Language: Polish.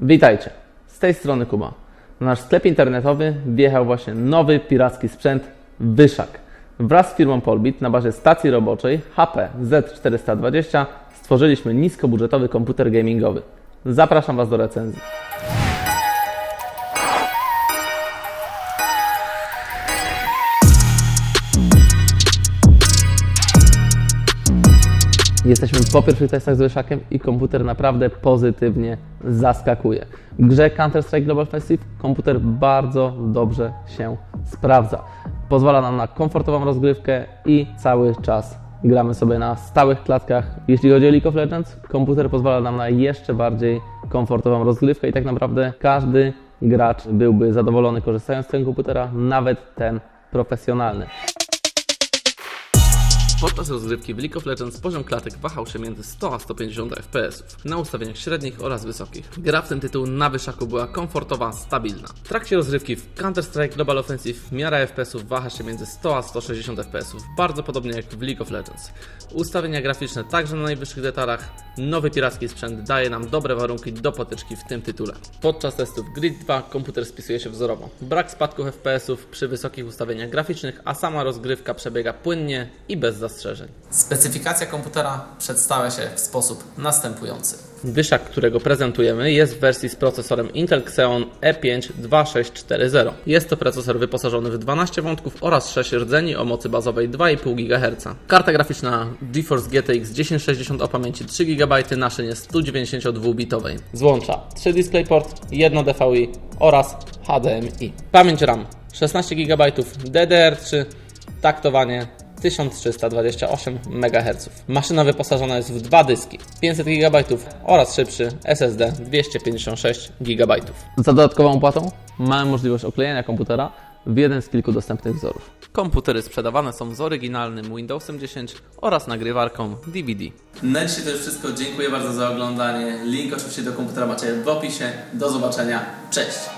Witajcie, z tej strony Kuba. Na nasz sklep internetowy wjechał właśnie nowy piracki sprzęt Wyszak. Wraz z firmą Polbit na bazie stacji roboczej HP Z420 stworzyliśmy niskobudżetowy komputer gamingowy. Zapraszam Was do recenzji. Jesteśmy po pierwszych testach z Wyszakiem i komputer naprawdę pozytywnie zaskakuje. W grze Counter-Strike Global Offensive komputer bardzo dobrze się sprawdza. Pozwala nam na komfortową rozgrywkę i cały czas gramy sobie na stałych klatkach. Jeśli chodzi o League of Legends, komputer pozwala nam na jeszcze bardziej komfortową rozgrywkę i tak naprawdę każdy gracz byłby zadowolony korzystając z tego komputera, nawet ten profesjonalny. Podczas rozgrywki w League of Legends poziom klatek wahał się między 100 a 150 FPS na ustawieniach średnich oraz wysokich. Gra w tym tytuł na wyszaku była komfortowa, stabilna. W trakcie rozgrywki w Counter-Strike Global Offensive miara FPS-ów waha się między 100 a 160 FPS-ów, bardzo podobnie jak w League of Legends. Ustawienia graficzne także na najwyższych detalach. Nowy piracki sprzęt daje nam dobre warunki do potyczki w tym tytule. Podczas testów Grid 2 komputer spisuje się wzorowo. Brak spadków FPS-ów przy wysokich ustawieniach graficznych, a sama rozgrywka przebiega płynnie i bez zastrzeżeń. Specyfikacja komputera przedstawia się w sposób następujący. Wyszak, którego prezentujemy, jest w wersji z procesorem Intel Xeon E E5 2640. Jest to procesor wyposażony w 12 wątków oraz 6 rdzeni o mocy bazowej 2,5 GHz. Karta graficzna GeForce GTX 1060 o pamięci 3 GB na szynie 192-bitowej. Złącza 3 DisplayPort, 1 DVI oraz HDMI. Pamięć RAM 16 GB DDR3, taktowanie 1328 MHz. Maszyna wyposażona jest w dwa dyski 500 GB oraz szybszy SSD 256 GB. Za dodatkową opłatą mamy możliwość oklejenia komputera w jeden z kilku dostępnych wzorów. Komputery sprzedawane są z oryginalnym Windowsem 10 oraz nagrywarką DVD. Na dzisiaj to już wszystko. Dziękuję bardzo za oglądanie. Link oczywiście do komputera macie w opisie. Do zobaczenia. Cześć!